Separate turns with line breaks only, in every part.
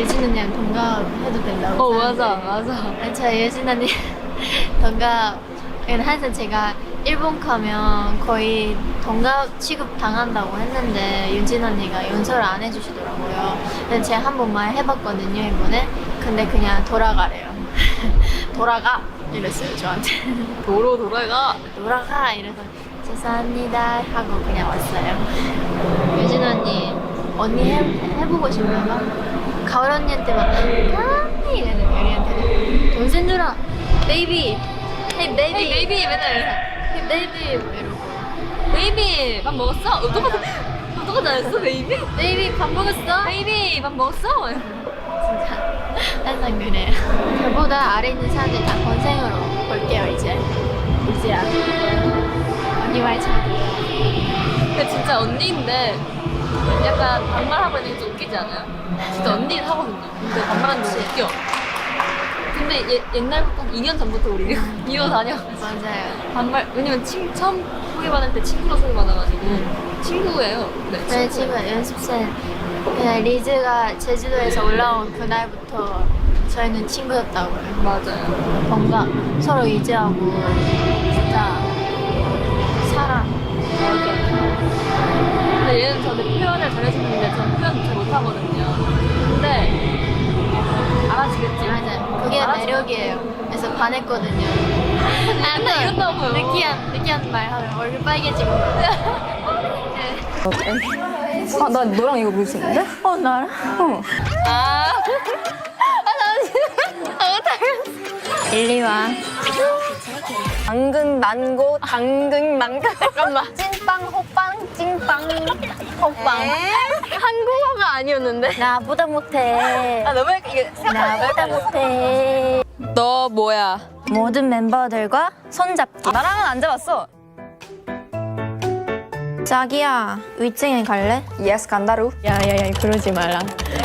예진 언니랑 동갑해도 된다고.
어 맞아. 맞아.
아니, 저 예진 언니 동갑 항상 제가 일본 가면 거의 동갑 취급 당한다고 했는데 윤진 언니가 용서를 안 해주시더라고요. 근데 제가 한 번만 해봤거든요 이번에. 근데 그냥 돌아가래요. 돌아가 이랬어요 저한테.
도로 돌아가.
돌아가 이래서 죄송합니다 하고 그냥 왔어요. 유진 언니 언니 해, 해보고 싶나 봐. 가을 언니한테 막 까미 이러는 유리한테 동생들아 베이비 헤이 베이비
헤이 베이비 맨날.
헤이 베이비 뭐 이러고
베이비 밥 먹었어? 어, 똑같아. 똑같지 않았어 베이비?
베이비 밥 먹었어?
베이비 밥 먹었어?
진짜 항상 그래요. 저보다 아래 있는 사람들 다 건생으로 볼게요 이제 이제야 언니 말 잘 들어요.
근데 진짜 언니인데 약간 반말하고 있는 게 좀 웃기지 않아요? 진짜 언니는 하거든요. 근데 반말하는 게 웃겨. 근데 예, 옛날부터 한 2년 전부터 우리 이러- 다녀.
맞아요.
반말 왜냐면 친, 처음 소개받을 때 친구로 소개받아가지고 친구예요. 네.
저희
친구.
집은 연습생 그냥 리즈가 제주도에서 올라온 그날부터 저희는 친구였다고요.
맞아요.
뭔가 서로 의지하고 진짜.
근데 얘는 저한테 표현을 잘해주는데 저는 표현 잘 못하거든요. 근데 알아주겠지?
맞아요. 그게
알아서.
매력이에요. 그래서 반했거든요. 아,
맨날 이런다고요.
느끼한 느끼한 말 하면 얼굴 빨개지고.
아, 나 너랑 이거 볼 수 있는데?
어 나랑?
어.
아.
일리 와.
당근, 난고, 당근, 난고.
잠깐만.
찐빵, 호빵, 찐빵, 호빵.
한국어가 아니었는데. 나보다 못해.
아, 너무 이게
나보다 못해.
너 뭐야?
모든 멤버들과 손잡기.
나랑은 안 잡았어.
자기야, 위층에 갈래?
예스, 간다루.
야야야, 그러지 마라.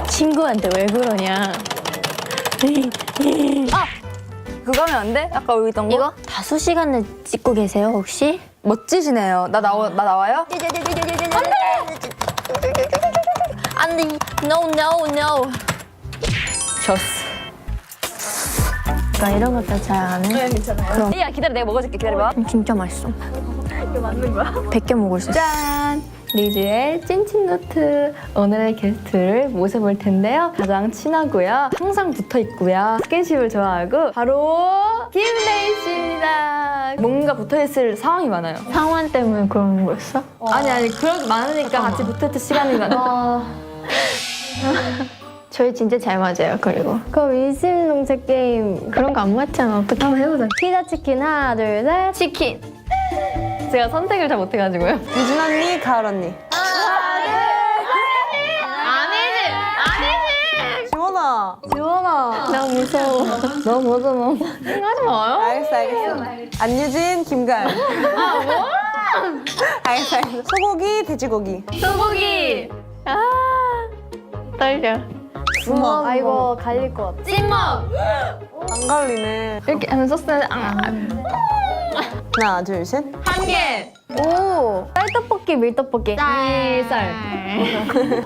친구한테 왜 그러냐?
그거 하면 안 돼? 아까 우리 있던 거?
이거 다수 시간을 찍고 계세요 혹시?
멋지시네요. 나 나와, 나 나와요?
안돼, no no no.
졌어.
나 이런 것도 잘안 해.
그럼. 야, 기다려. 내가 먹어줄게. 기다려봐.
진짜 맛있어. 이거 맞는 거야? 100개 먹을 수 있어.
짠! 리즈의 찐친노트 오늘의 게스트를 모셔볼 텐데요. 가장 친하고요. 항상 붙어 있고요. 스킨십을 좋아하고 바로 김레이 씨입니다. 뭔가 붙어 있을 상황이 많아요.
상환 때문에 그런 거였어?
아니 아니 그런 많으니까 같이 붙어 있을 시간이 많아.
저희 진짜 잘 맞아요. 그리고
그럼 이심 농책 게임
그런 거 안 맞잖아. 어떻게?
한번 해보자. 피자 치킨 하나 둘 셋.
치킨.
제가 선택을 잘 못해가지고요.
유진 언니, 가을 언니.
아니지, 아니지.
지원아.
지원아. 나 무서워. 너 무서워. 하지 마요.
알겠어, 알겠어. 안유진, 김가을. 아, 뭐? 알겠어, 알겠어. 소고기, 돼지고기.
소고기. 아 떨려.
구멍.
아 이거 갈릴 것 같아.
찐먹.
안 갈리네.
이렇게 하면 소스는 아.
하나, 둘, 셋.
한 개.
오 쌀떡볶이 밀떡볶이. 밀쌀.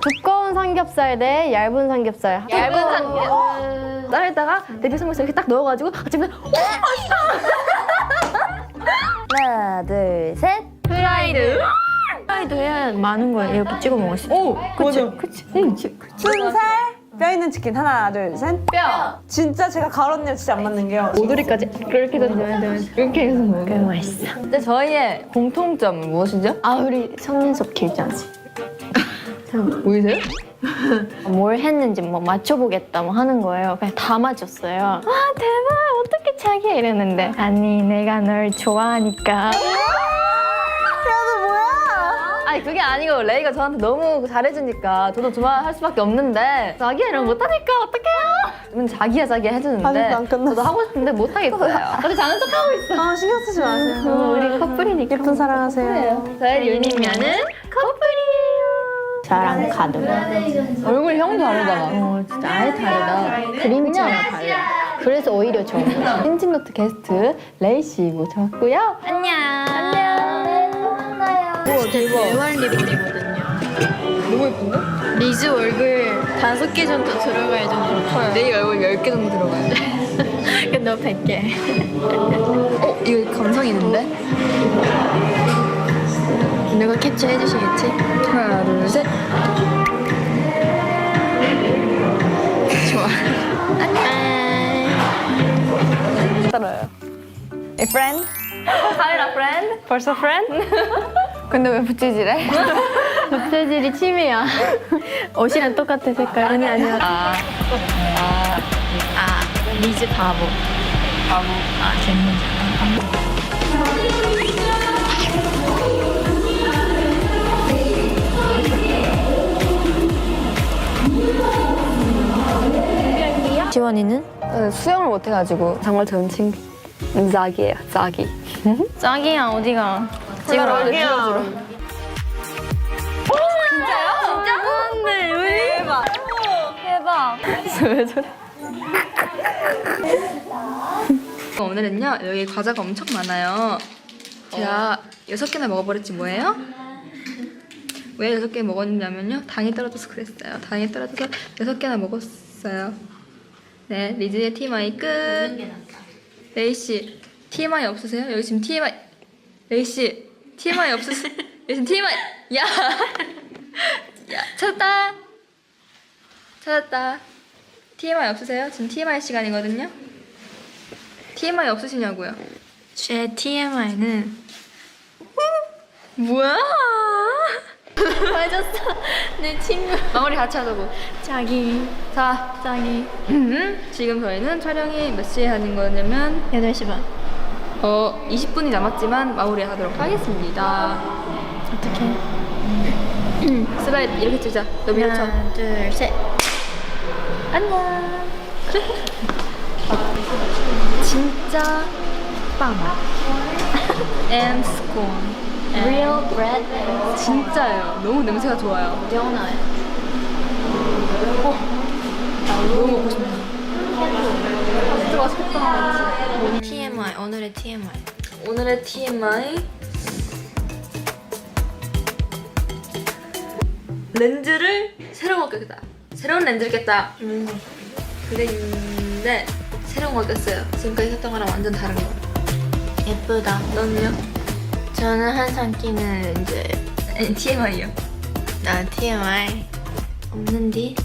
두꺼운 삼겹살 대 얇은 삼겹살.
얇은
두꺼운. 쌀에다가 대패 삼겹살 이렇게 딱 넣어가지고 그냥 하나 둘 셋.
프라이드. 프라이드 해야 많은 거 이렇게 찍어 먹을 수 있어.
오,
그치?
맞아.
그치? 응, 그치
순살, 뼈 있는 치킨. 하나, 둘, 셋.
뼈.
진짜 제가 가을 언니랑 진짜 안 맞는 게요.
오돌이까지 그렇게 던져야 이렇게 해서 먹어
그 맛있어.
근데 저희의 공통점은 무엇이죠?
아 우리 속눈썹 길잖아.
보이세요?
뭘 했는지 뭐 맞춰보겠다 뭐 하는 거예요. 그냥 다 맞췄어요. 와 대박 어떻게 자기야 이랬는데 아니 내가 널 좋아하니까.
아니 그게 아니고 레이가 저한테 너무 잘해주니까 저도 좋아할 수밖에 없는데 자기야 이러면 못하니까 어떡해요? 는 자기야 자기야 해주는데
아직도 안 끝났어.
저도 하고 싶은데 못하겠어요 근데 자는 척하고 있어
아, 신경 쓰지 마세요.
어, 우리 커플이니까.
예쁜 사랑하세요.
저의 유니면은 커플이에요
저랑 가도.
얼굴 형 다르잖아
어 진짜 아예 다르다. 그림처럼 달라. 그래서 오히려 좋은 거야.
찐친노트 게스트 레이 씨 모셔왔고요
안녕. 안녕. 우와 대박. 대활 리본이거든요.
너무 예쁜데?
리즈 얼굴 다섯 개 정도 들어갈 정도로 커요.
내 얼굴 10개 정도 들어가요.
근데 너 100개.
어? 이거 감성 있는데?
내가 캡처해 주시겠지?
하나, 둘, 셋.
좋아. 안녕.
떨어요. A friend? Hi, a friend? 벌써 friend? 근데 왜 부채질해?
부채질이 취미야. 옷이랑 똑같아 색깔. 아니 아니야.
아, 아,
아 리즈 바보.
바보.
아 재밌는 지원이는?
저는 수영을 못해가지고 정말 좋은 친구. 짝이에요, 짝이.
짱이야 어디가? 지금
짱이야.
왜 저래?
오늘은요 여기 과자가 엄청 많아요. 제가 여섯 개나 먹어버렸지 뭐예요? 왜 여섯 개 먹었냐면요 당이 떨어져서 그랬어요. 당이 떨어져서 여섯 개나 먹었어요. 네 리즈의 TMI 끝. 레이 씨 TMI 없으세요? 여기 지금 TMI 레이 씨 TMI? 여기 지금 TMI 야. 야 찾았다. 찾았다. TMI 없으세요? 지금 TMI 시간이거든요. TMI 없으시냐고요?
제 TMI는
뭐야?
맞았어. 내 친구
마무리 같이 하자고.
자기
자,
자기
지금 저희는 촬영이 몇 시에 하는 거냐면
8시 반.
어 20분이 남았지만 마무리하도록 하겠습니다.
어떻게?
스바이 이렇게 찍자. 너 밀어쳐.
하나 둘 셋. 안녕. 진짜 빵.
And scone.
Real bread
진짜예요. 너무 냄새가 좋아요.
donut.
너무 먹고 싶다.
TMI 오늘의 TMI.
오늘의 TMI 렌즈를 새로 먹겠다. 새로운 렌즈를 꼈다. 그랬는데 새로운 걸 꼈어요. 지금까지 했던 거랑 완전 다른 거.
예쁘다.
너는요?
저는 항상 끼는
아니 TMI요.
나 TMI 없는디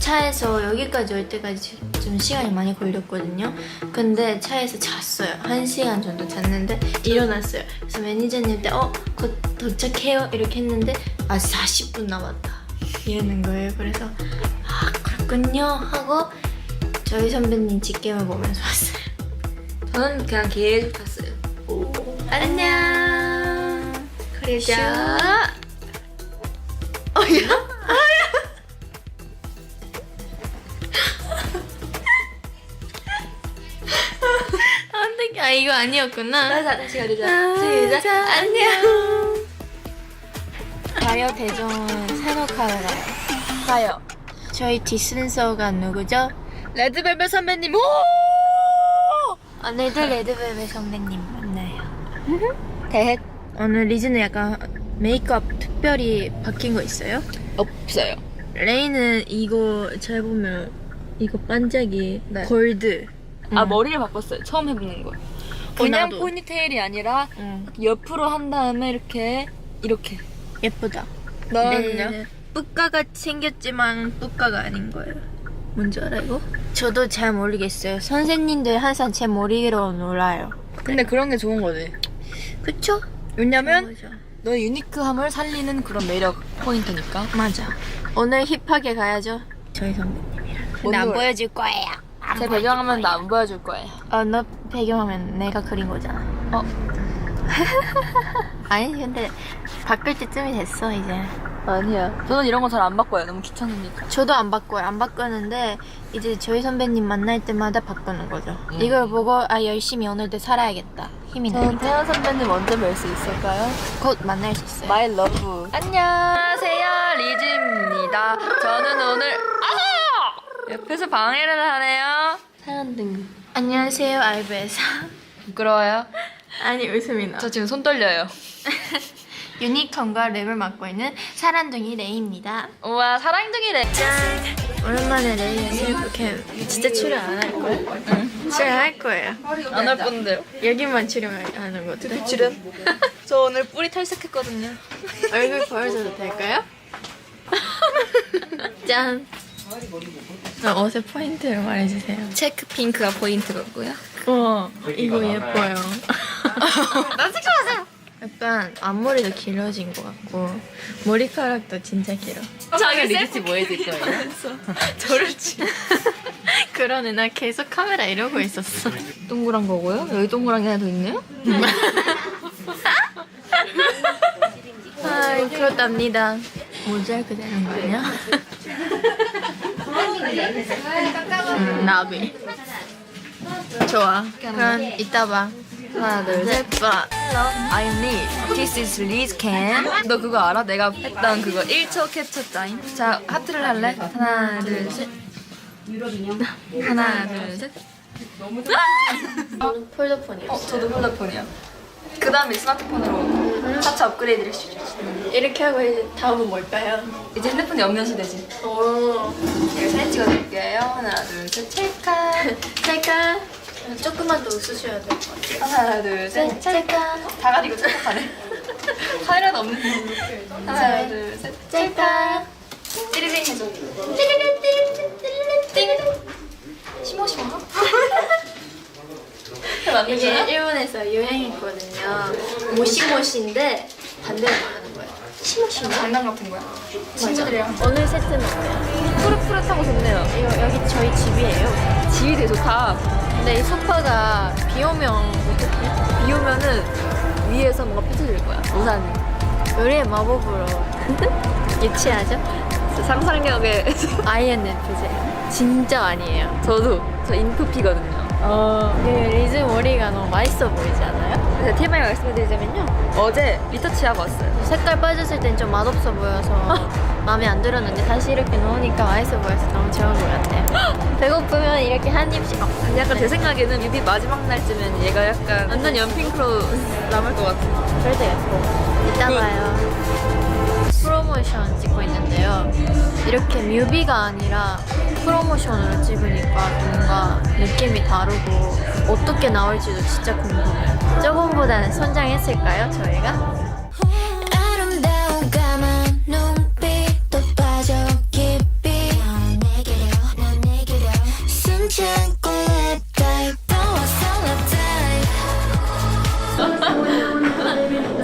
차에서 여기까지 올 때까지 좀 시간이 많이 걸렸거든요. 근데 차에서 잤어요. 한 시간 정도 잤는데 일어났어요. 그래서 매니저님 때 어? 곧 도착해요? 이렇게 했는데 아 40분 남았다. 이러는 거예요. 그래서 아 그렇군요 하고 저희 선배님 직캠을 보면서 왔어요.
저는 그냥 계속 탔어요.
안녕. 그리고 어떡 이거 아니었구나.
다시 다시 가리자.
시작. 안녕. 가요 대전 산업하러 가요.
가요.
저희 디슨서가 누구죠?
레드벨벳 선배님. 오!
오늘도 레드벨벳 선배님 만나요. 대헷. 오늘 리즈는 약간 메이크업 특별히 바뀐 거 있어요?
없어요.
레이는 이거 잘 보면 이거 반짝이
네.
골드.
아
응.
머리를 바꿨어요. 처음 해보는 거. 그냥
나도.
포니테일이 아니라
응.
옆으로 한 다음에 이렇게 이렇게.
예쁘다.
너는요?
네. 뿌까가 생겼지만 뿌까가 아닌 거예요. 뭔지 알아 이거? 저도 잘 모르겠어요. 선생님들 항상 제 머리로 놀아요.
근데 그런 게 좋은 거지.
그쵸?
왜냐면
그죠.
너의 유니크함을 살리는 그런 매력 포인트니까.
맞아. 오늘 힙하게 가야죠. 저희 선배님이랑. 근데 안? 보여줄 거예요.
안제 배경화면
거예요.
나안 보여줄 거예요.
어, 너 배경화면 내가 그린 거잖아.
어?
아니 근데 바꿀 때쯤이 됐어 이제.
아니야. 저는 이런 거 잘 안 바꿔요. 너무 귀찮으니까.
저도 안 바꿔요. 안 바꾸는데 이제 저희 선배님 만날 때마다 바꾸는 거죠. 이걸 보고 아 열심히 오늘도 살아야겠다. 힘이
저는
나니까.
태연 선배님 언제 뵐 수 있을까요?
곧 만날 수 있어요.
마이 러브. 안녕하세요, 리즈입니다. 저는 오늘 아! 옆에서 방해를 하네요.
사연 등. 안녕하세요 알베사.
부끄러워요?
아니 웃음이 나.
저 지금 손 떨려요.
유니콘과 랩을 맡고 있는 사란둥이 레이입니다.
우와 사랑둥이래.
오랜만에 레이 셀프캠 진짜 출연 안 할 거예요? 응. 출연 할 거예요.
안 할 건데요.
여기만 출연하는 거죠?
출연. 저 오늘 뿌리 탈색했거든요.
얼굴 보여줘도 될까요? 짠. 어, 옷의 포인트를 말해주세요.
체크 핑크가 포인트고요.
어, 이거 예뻐요. 나 찍지 마세요. 약간 앞머리도 길어진 것 같고 머리카락도 진짜 길어.
자기 리드치 뭐 해줄 거예요? 저를 치.
그러네 나 계속 카메라 이러고 있었어.
동그란 거고요. 여기 동그란 게 하나 더 있네요.
아 그렇답니다. 모자이크 되는 거 아니야? 음, 나비. 좋아. 그럼 이따 봐. 하나 둘셋 봐.
I need. This is Liz Can. 너 그거 알아? 내가 했던 그거 1초 캡처 타임. 자 하트를 할래? 하나 둘 셋. 하나 둘 셋.
폴더폰이요.
어 저도 폴더폰이요. 그 다음에 스마트폰으로 차차 업그레이드를 시켜주시죠.
이렇게 하고 이제 다음은 뭘까요?
이제 핸드폰이 없는 시대지.
오.
제가 사진 찍어드릴게요. 하나 둘 셋. 찰칵.
찰까? 조금만 더 웃으셔야 될 것 같아요.
하나 둘 셋.
찰까?
다 가리고 찰칵하네. 카메라도 없는 하나 둘 셋.
찰까?
띠리링 해줘. 시모시
이게 일본에서 유행했거든요. 모시모시인데 반대로 말하는 거예요.
장난 같은 거야. 친구들이랑
오늘 세트는 뭐예요?
푸릇푸릇하고 좋네요.
이거 여기 저희 집이에요.
집이 되게 좋다.
근데 이 소파가 비 오면 어떡해?
비 오면은 위에서 뭔가 펼쳐질 거야. 우산이.
요리의 마법으로 유치하죠?
상상력에
INFJ. 진짜 아니에요.
저도 저 인프피거든요.
어. 리즈 머리가 너무 맛있어 보이지 않아요?
그래서 TMI 말씀드리자면요. 어제 리터치하고 왔어요.
색깔 빠졌을 땐 좀 맛없어 보여서 마음에 안 들었는데 다시 이렇게 넣으니까 맛있어 보여서 너무 좋은 것 같아요. 배고프면 이렇게 한 입씩 어,
약간 제 생각에는 뮤비 마지막 날쯤엔 얘가 약간 완전 연핑크로 남을 것 같아.
그래도 예뻐. 이따 봐요. 프로모션 찍고 있는데요. 이렇게 뮤비가 아니라 프로모션으로 찍으니까 느낌이 다르고 어떻게 나올지도 진짜 궁금해요. 저번보다는 선장했을까요, 저희가?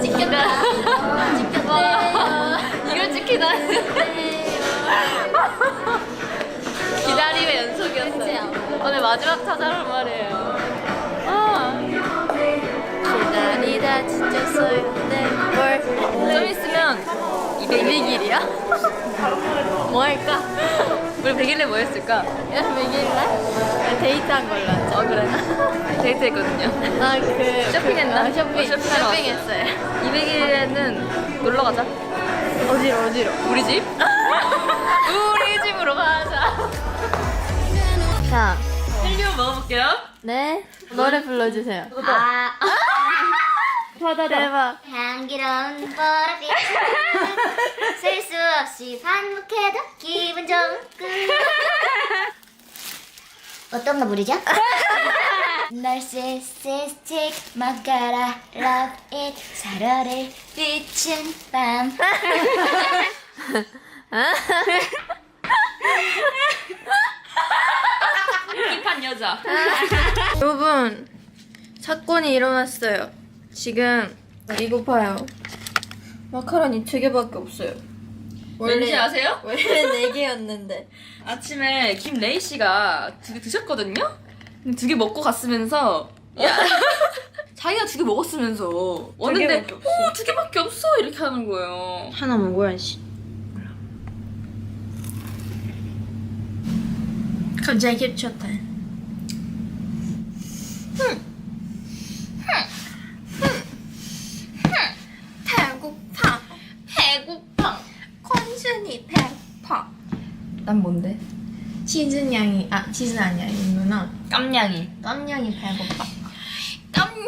찍혔다. 찍혔다.
이걸 찍히다. 연속이었어요. 오늘 마지막 찾아올 말이에요. 아,
기다리다 지쳤어요. 뭘?
좀 있으면 200일이야?
뭐 할까?
우리 100일에 뭐 했을까?
야, 맥일날? 데이트한 걸로 하자.
어 그래. 데이트했거든요.
아, 그.
쇼핑했나?
그, 아, 쇼핑.
어,
쇼핑했어요.
200일에는 놀러 가자.
어디로, 어디로?
우리 집? 우리 집으로 가자.
자,
헬리움 먹어볼게요.
네. 노래 불러주세요.
아
대박.
향기로운 보랏빛 쓸 수 없이 반복해도 기분 좋은 꿈 어떤 거 부르죠? Narcissistic 마가라 Love it 사려를 비춘 밤
힙한 여자.
여러분, 사건이 일어났어요. 지금, 이거 봐요. 마카로니 두 개밖에 없어요.
왠지 아세요?
원래 네 개였는데.
아침에 김레이 씨가 두 개 드셨거든요? 두개 먹고 갔으면서 야 자기가 두 개 먹었으면서 왔는데
개밖에 없어.
어, 두 개밖에 없어 이렇게 하는 거예요.
하나 먹어야지. 갑자기 캡쳤다. 배고파. 배고파. 컨션이 배고파.
난 뭔데?
치즈 양이 아 치즈 아니야 이 누나
깜냥이.
땀양이 배고파.
깜.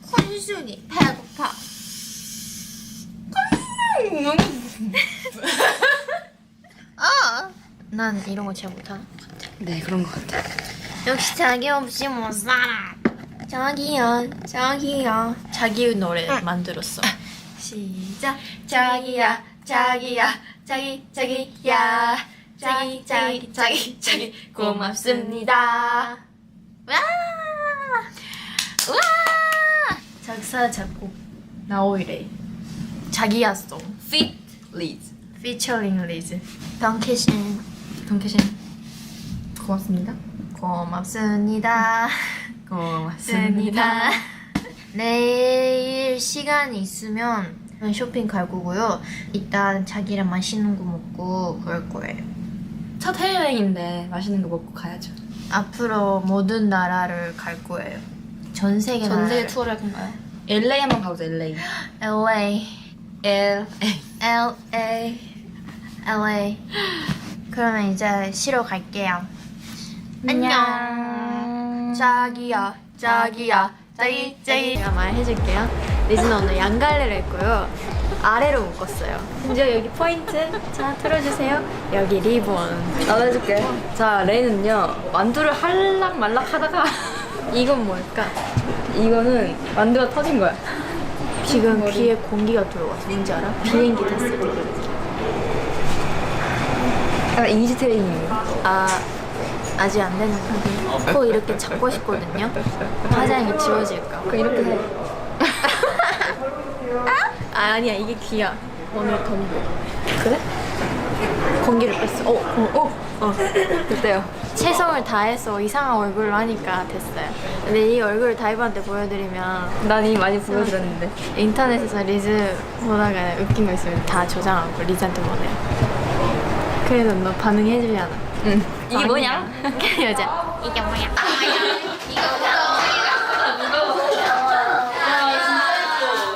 컨션 지훈이 배고파. 아, 난 이런 거 잘 못하는 것 같아.
네, 그런 것 같아.
역시 자기 없이 못 살아. 자기야, 자기야. 자기 노래 만들었어. 시작. 자기야, 자기야, 자기, 자기야. 자기, 자기, 자기, 자기. 고맙습니다. 와! 와! 작사, 작곡. 나오이래. 자기야 송.
Fit Liz.
피처링 리즈. 덩키신.
동캐신 고맙습니다.
고맙습니다. 고맙습니다. 내일 시간이 있으면 쇼핑 갈 거고요. 일단 자기랑 맛있는 거 먹고 그럴 거예요.
첫 해외여행인데 맛있는 거 먹고 가야죠.
앞으로 모든 나라를 갈 거예요. 전 세계
전 세계
나라를.
투어를 할 건가요? LA 한번 가보자. LA.
LA,
L.
LA, LA. 그러면 이제 쉬러 갈게요. 안녕. 자기야, 자기야, 자기, 자기. 제가 말해줄게요. 리즈는 오늘 양갈래를 했고요. 아래로 묶었어요. 심지어 여기 포인트. 자, 틀어주세요. 여기 리본.
나도 해줄게. 자, 레이는요 만두를 할락 말락 하다가
이건 뭘까?
이거는 만두가 터진 거야.
지금 귀에 공기가 들어왔어. 뭔지 알아? 비행기 탔을 때.
약간 이미지 트레이닝.
아 아직 안 됐는데 코 이렇게 잡고 싶거든요. 화장이 지워질까. 봐.
이렇게 해.
아 아니야 이게 귀야. 오늘 덤보. 그래? 공기를 뺐어. 어, 어, 어, 어.
됐대요.
최선을 다해서 이상한 얼굴로 하니까 됐어요. 근데 이 얼굴을 다이브한테 보여드리면
난 이미 많이 보여드렸는데.
인터넷에서 리즈 보다가 웃긴 거 있으면 다 저장하고 리즈한테 보내요. 그래도 너 반응해주잖아.
응. 이게 뭐냐?
여자. 이게 뭐야?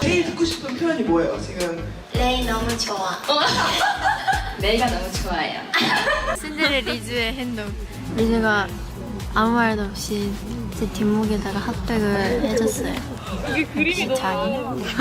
제일 듣고 싶은 표현이 뭐예요? 지금
레이 너무 좋아.
레이가 너무 좋아요.
신데레 리즈의 행동. 리즈가 아무 말도 없이 제 뒷목에다가 핫팩을 해줬어요. 이게 그림이 너무. 자기.